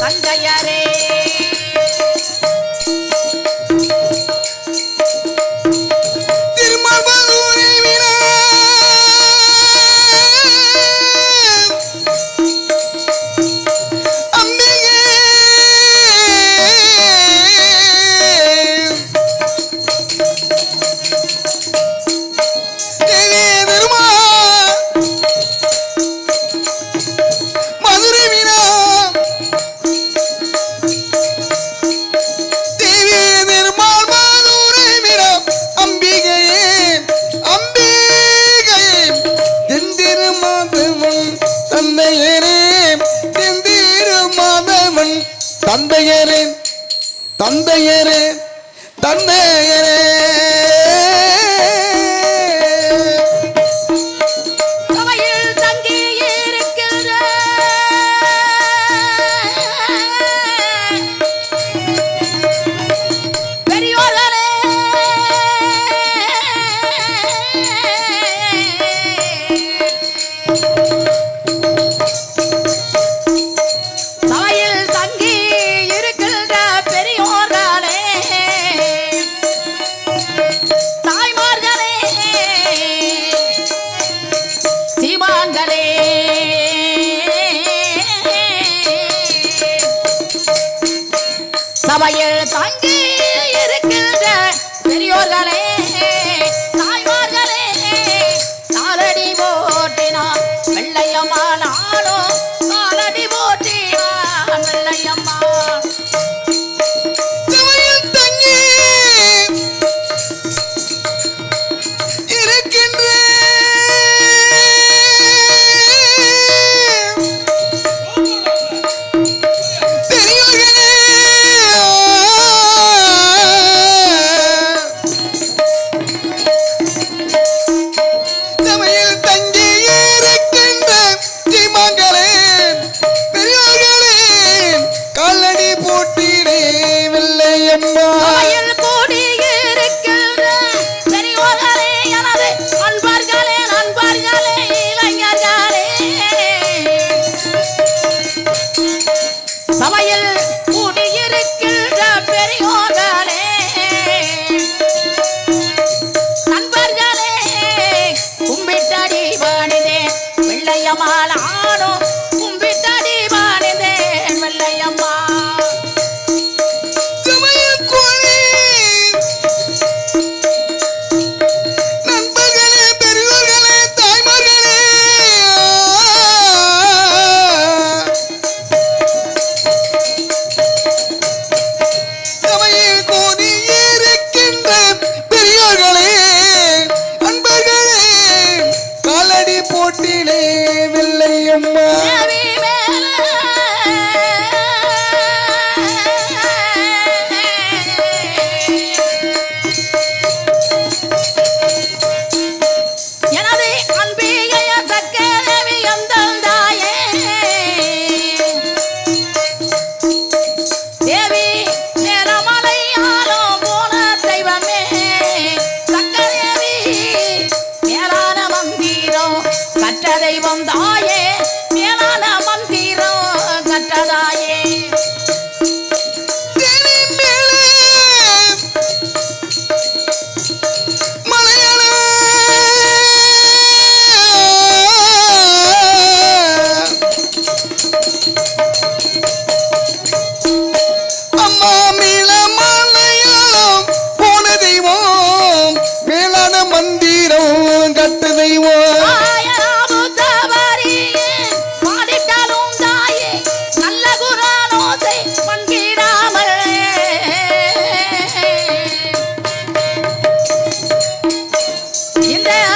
தந்தையரே. in there.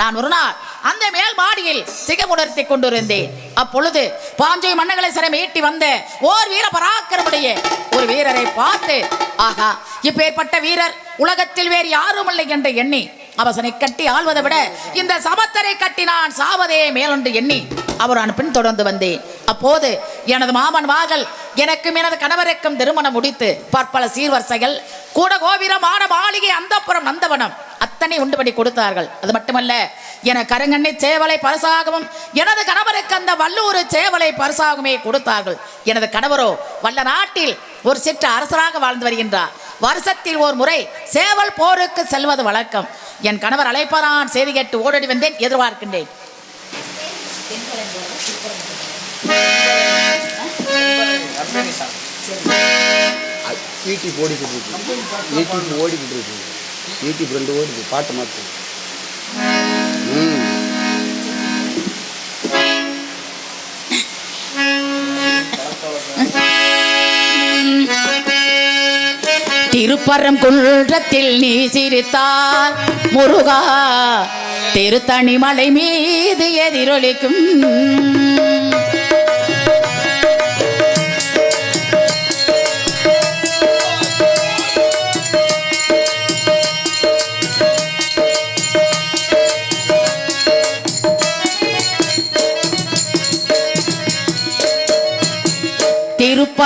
நான் ஒரு நாள் அந்த மேல் மாடியில் சிகமுணர்த்தி கொண்டிருந்தேன். அப்பொழுது பாஞ்சை மன்னகளை சிறை ஈட்டி வந்த ஓர் வீர பராக்கிரமுடைய ஒரு வீரரை பார்த்து ஆகா இப்பேற்பட்ட வீரர் உலகத்தில் வேறு யாரும் இல்லை என்று எண்ணி அவசனை கட்டி ஆள்வதை விட இந்த சமத்தரை கட்டி நான் சாவதே மேலொன்று எண்ணி அவர் பின் தொடர்ந்து வந்தேன். அப்போது எனது மாமன் வாகல் எனக்கும் எனது கணவருக்கும் திருமணம் முடித்து பற்பல சீர்வரிசைகள் கூட கோபுரமான மாளிகை அந்தப்புறம் நந்தவனம் அத்தனை உண்டு பண்ணி கொடுத்தார்கள். அது மட்டுமல்ல என கருங்கண்ணி சேவலை பரிசாகவும் எனது கணவருக்கு அந்த வல்லூர் சேவலை பரிசாகவுமே கொடுத்தார்கள். எனது கணவரோ வல்ல நாட்டில் ஒரு சிற்ற அரசராக வாழ்ந்து வருகின்றார். வருஷத்தில் ஒரு முறை சேவல் போருக்கு செல்வது வழக்கம். என் கணவர் அழைப்பாரான் செய்தி கேட்டு ஓடடி வந்தேன் எதிர்பார்க்கின்றேன். ஓடிக்கிட்டு இருக்கு. ஓடிக்கிட்டு இருக்கு. யூடியூப் ரெண்டு ஓடுது பாட்டு மாற்று திருப்பரம் குன்றத்தில் நீ சிரித்தார் முருகா. திருத்தணி மலை மீது எதிரொலிக்கும்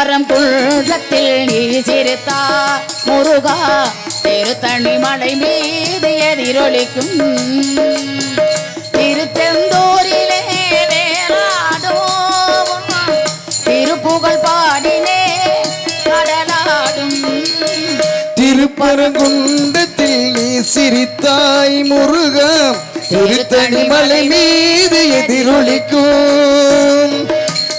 திருப்பரம் குன்றத்தில் நீ சிறுத்தா முருகா திருத்தணி மலை மீது எதிரொலிக்கும். திருச்செந்தூரிலே வேலாடும் திருப்புகழ் பாடினே கடலாடும். திருப்பரங்குன்றத்தில் நீ சிரித்தாய் முருகா திருத்தணி மலை மீது எதிரொலிக்கும்.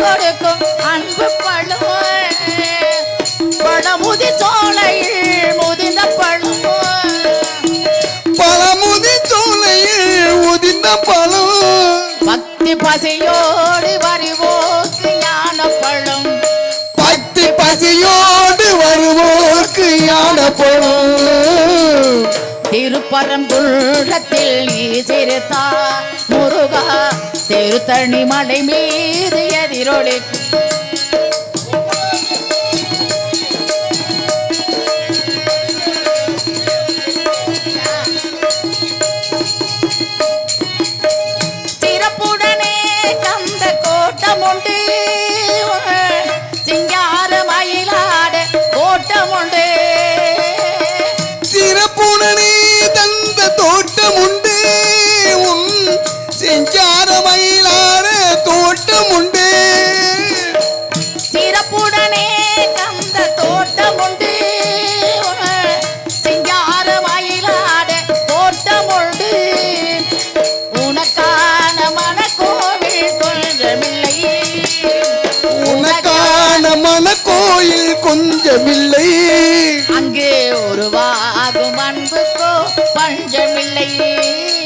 கொடுக்கும் அன்பு பழம் பழமுதி சோலையில் முதிர்ந்த பழம் பழமுதி சோலையில் உதிர்ந்த பழம் பக்தி பசியோடு வருவோக்கு ஞான பழம். பக்தி பசியோடு வருவோர்க்கு யான பழம். திருப்பரங்குன்றத்தில் நீ சிறுத்தா முருகா. திருத்தணி மலை மீது எதிரொலிக்கும் சிறப்புடனே கந்த கோட்டம் உண்டு. சிங்கார மயிலாட கோட்டம் உண்டு. கொஞ்சமில்லை. அங்கே உருவாகும் அன்புக்கோ பஞ்சமில்லை.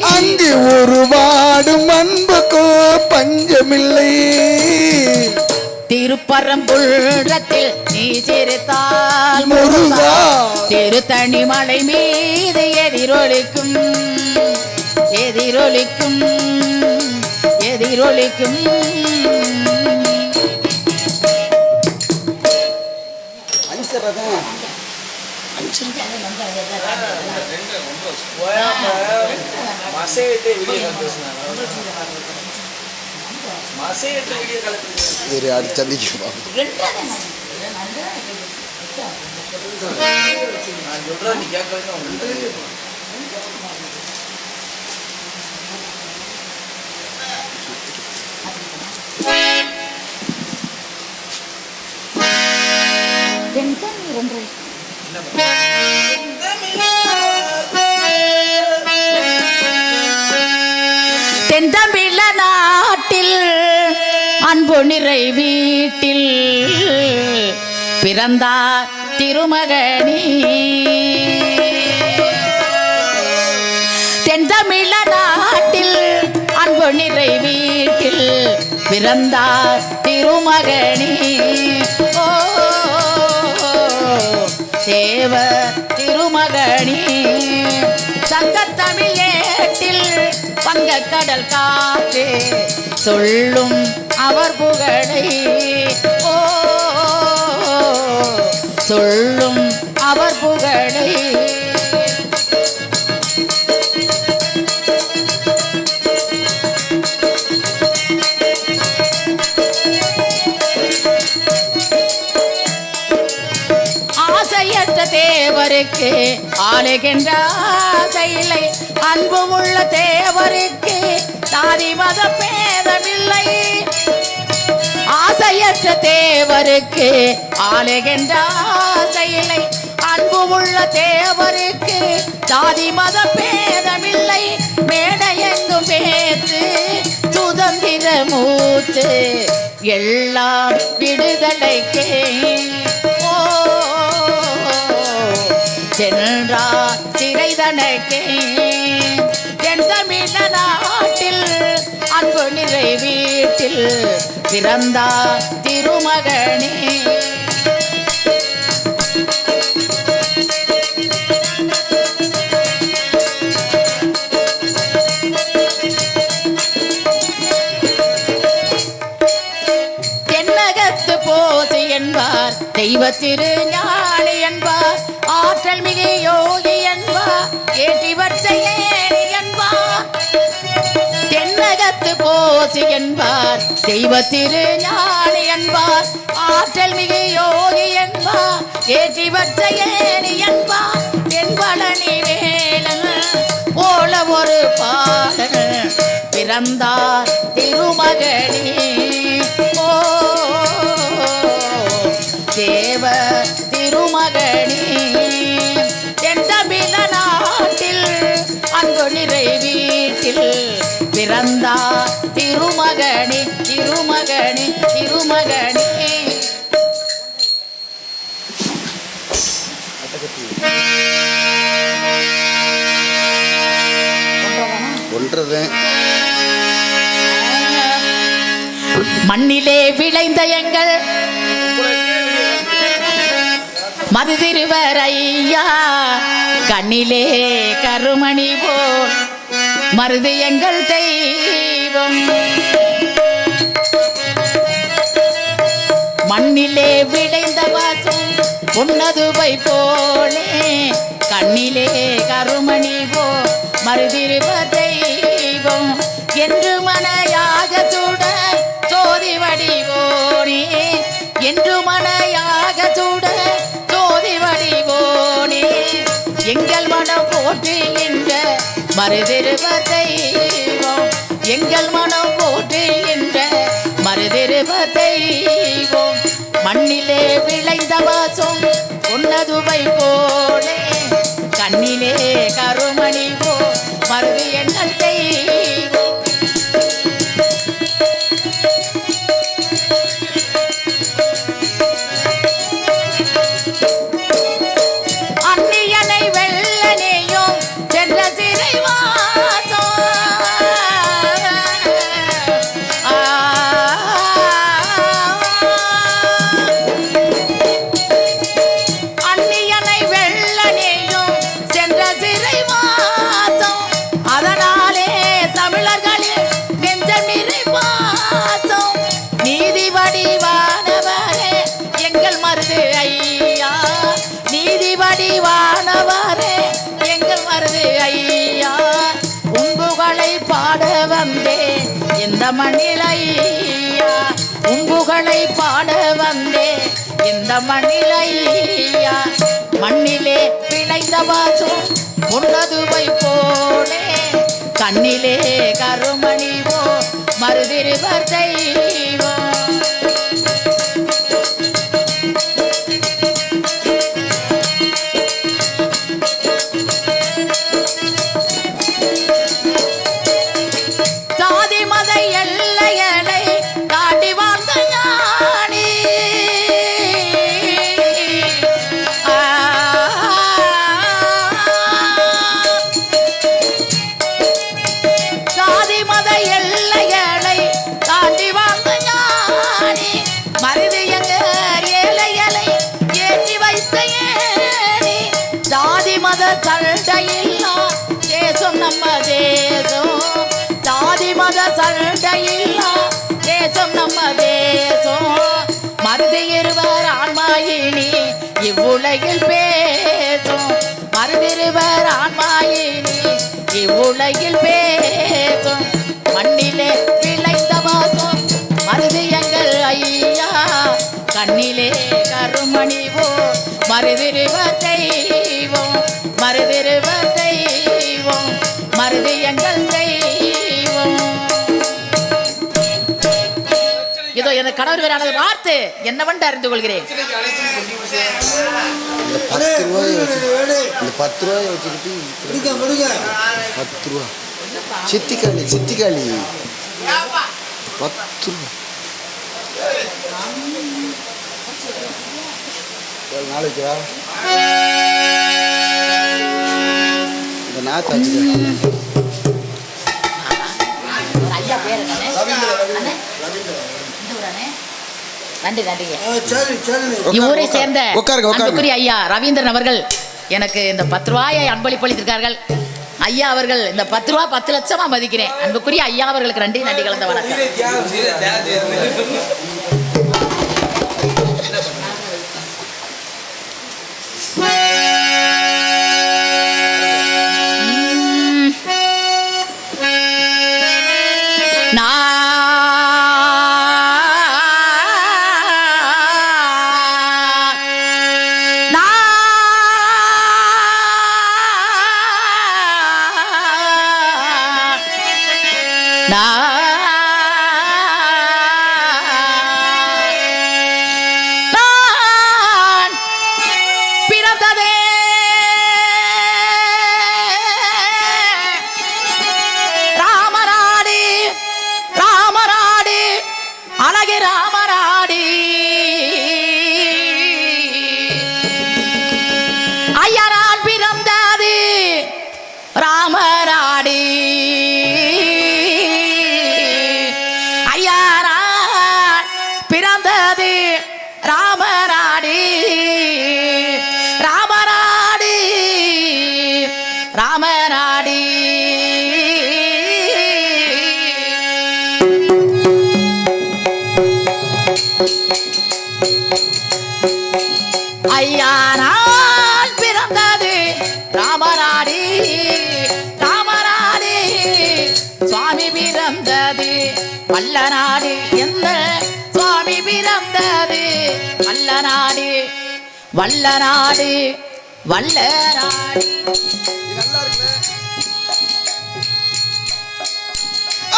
அங்கு ஒரு வாடும் அன்புக்கோ பஞ்சமில்லை. திருப்பரம்புள்ளத்தில் நீ சிரித்தால் முருகா. திருத்தணி மலை மீது எதிரொலிக்கும் எதிரொலிக்கும் எதிரொலிக்கும். மசையிட்டு வீடியோ கால் சரி அடுத்த சந்திக்கு நான் சொல்றேன் நீ தென்தமிழ நாட்டில் அன்பு வீட்டில் பிறந்தார் திருமகனி. தென்தமிழ நாட்டில் அன்பு வீட்டில் பிறந்தார் திருமகனி. ஓ தேவ திருமகனி சங்கத்தமிழ் ஏட்டில் பங்க கடல் காற்றே. சொல்லும் அவர் புகழை ஓ. சொல்லும் அவர் புகழை ஆசையற்ற தேவருக்கு ஆளுகின்ற ஆசையில்லை. அன்பு உள்ள தேவருக்கு தாதி மத பேதமில்லை. ஆசையற்ற தேவருக்கு ஆளுகின்ற ஆசையில்லை. அன்பு உள்ள தேவருக்கு தாதி மத பேதமில்லை. மேடையெங்கும் பேத்து சுதந்திர மூத்து எல்லாம் விடுதலைக்கே சென்றா சிறைதனக்கே என் தமிழ நாட்டில் அன்பு நிறை வீட்டில் பிறந்தார் திருமகனே. தென்னகத்து என்பார் தெய்வ திரு ஞானி என்பார். ஆற்றல் மிகு யோகி என்பார் ஏற்றி வச்ச தென்னகத்து போசி என்பார் தெய்வ திரு ஞானி என்பார். ஆற்றல் மிகு யோகி என்பார் ஏற்றி என்பா. ஏணி தென்பழனி வேலன் போல ஒரு பாடல் பிறந்தார் திருமகளே. நிறை வீட்டில் பிறந்தார் திருமகனே திருமகனே திருமகனே. ஒன்றது மண்ணிலே விளைந்த எங்கள் மது திருவரையா கண்ணிலே கருமணி போல் மருது எங்கள் தெய்வம். மண்ணிலே விளைந்த வாசம் உன்னதுவை போலே கண்ணிலே கருமணி போ மருதிருவ தெய்வம். என்று மனையாக சுட மருதிருவ தெய்வம் எங்கள் மனம் போட்டுகின்ற மருதிருவ தெய்வம் மண்ணிலே விளைந்த வாசம் உன்னதுவை போலே. கண்ணிலே கருமணி போ. மருது எண்ணல் தெய்வம் இந்த மண்ணில் உம்புகளை பாட வந்தே இந்த மண்ணில் மண்ணிலே விளைந்த வாசம் உன்னதுவை போலே கண்ணிலே கருமணிவோ மறுதிருவர் தெய்வம். நம்ம தேசம். ஜாதி மத சண்டையில்லா தேசம் நம்ம தேசம். மருது இருவர் ஆன்மாயினி இவ்வுலகில் பேசும். மருதிருவர் ஆன்மாயினி இவ்வுலகில் பேசும். மண்ணிலே விளைந்த வாசம். மருதி எங்கள் ஐயா. கண்ணிலே கருமணிவோ மருதிருவ தெய்வம். மருதிருவ மருது எங்கள் தெய்வம் இதோ எனக்கு கணவர் வேறானது வார்த்தை என்னவென்று அறிந்து கொள்கிறேன்? இந்த பத்து ரூபாயை வச்சு இந்த பத்து ரூபாயை வச்சுக்கிட்டு பத்து ரூபா. சித்திக்காளி சித்திக்காளி. பத்து ரூபா. நாளைக்கு இந்த நாத்து வச்சுக்க ஒரு ஐயா பேர்? நன்றி நன்றிங்க இவ்வூரை சேர்ந்த உட்காருங்க உட்காருங்க. அன்புக்குரிய ஐயா ரவீந்திரன் அவர்கள் எனக்கு இந்த பத்து ரூபாயை அன்பளிப்பு அளித்திருக்கார்கள் ஐயா அவர்கள் இந்த பத்து ரூபா பத்து லட்சமா மதிக்கிறேன். அன்புக்குரிய ஐயா அவர்களுக்கு நன்றி நன்றி கலந்த வணக்கம். ஐயானால் பிறந்தது ராமராடி ராமராடி சுவாமி பிறந்தது வல்லநாடு எந்த சுவாமி பிறந்தது வல்லநாடு வல்லநாடு வல்லநாடு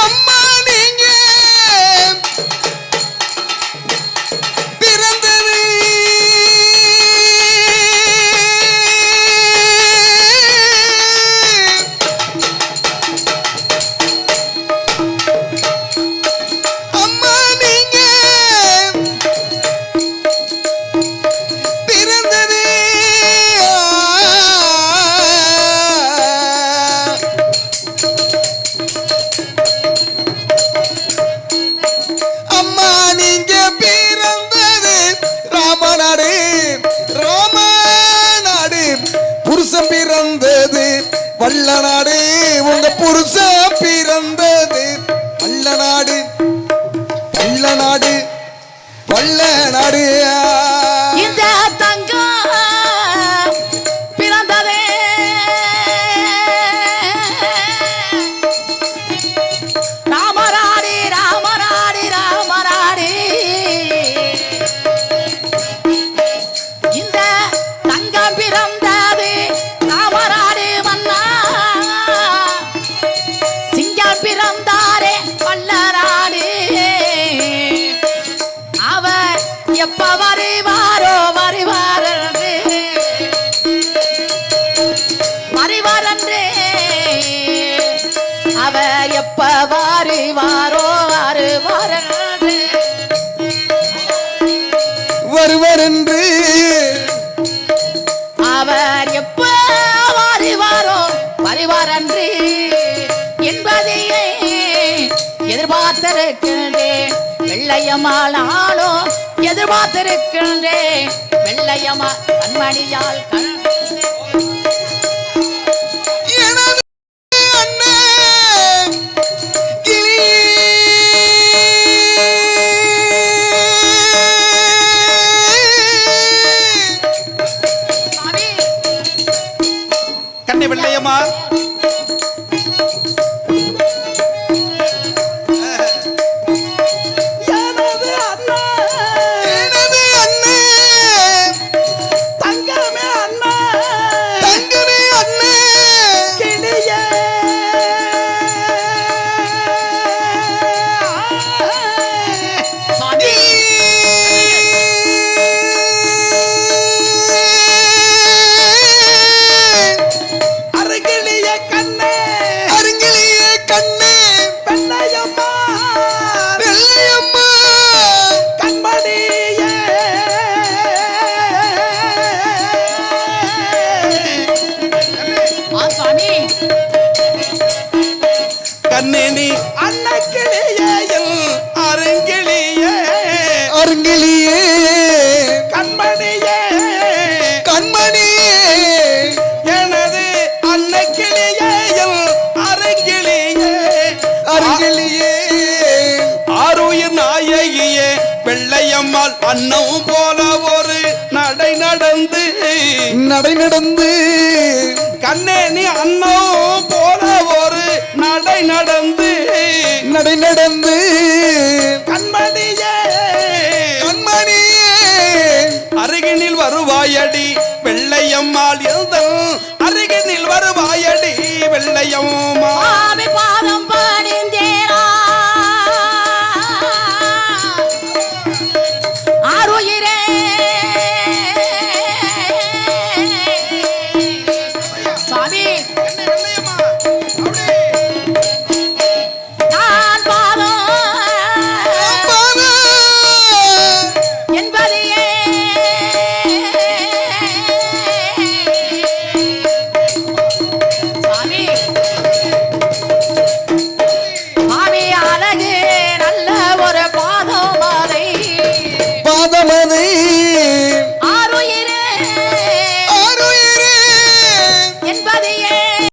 அம்மா நீங்க அவர் எப்ப வருவாரோ வருவாரன்று வருவர் என்று அவர் எப்ப வருவாரோ வருவாரன்று என்பதையே எதிர்பார்த்திருக்கின்றேன். வெள்ளையம்மாள் எதிர்பார்த்திருக்கின்றேன். வெள்ளையம்மா கண்மணியால் கண் கண்ணே நீ அன்னக்கிளியேயும் அருங்கிளியே. அருங்கிலேயே கண்மணியே. கண்மணியே. எனது அன்னக்கிளியேயும் அருங்கிளியே. அருங்கிலேயே ஆருயிர் நாயகியே வெள்ளையம்மாள் அன்னம் போல ஒரு நடை நடந்து. நடை நடந்து. கண்ணே நீ அன்னம் போல நடை நடந்து நடை நடந்து. கண்மணியே கண்மணியே. அருகினில் வருவாயடி வெள்ளையம்மாள் எழுதல் அருகினில் வருவாயடி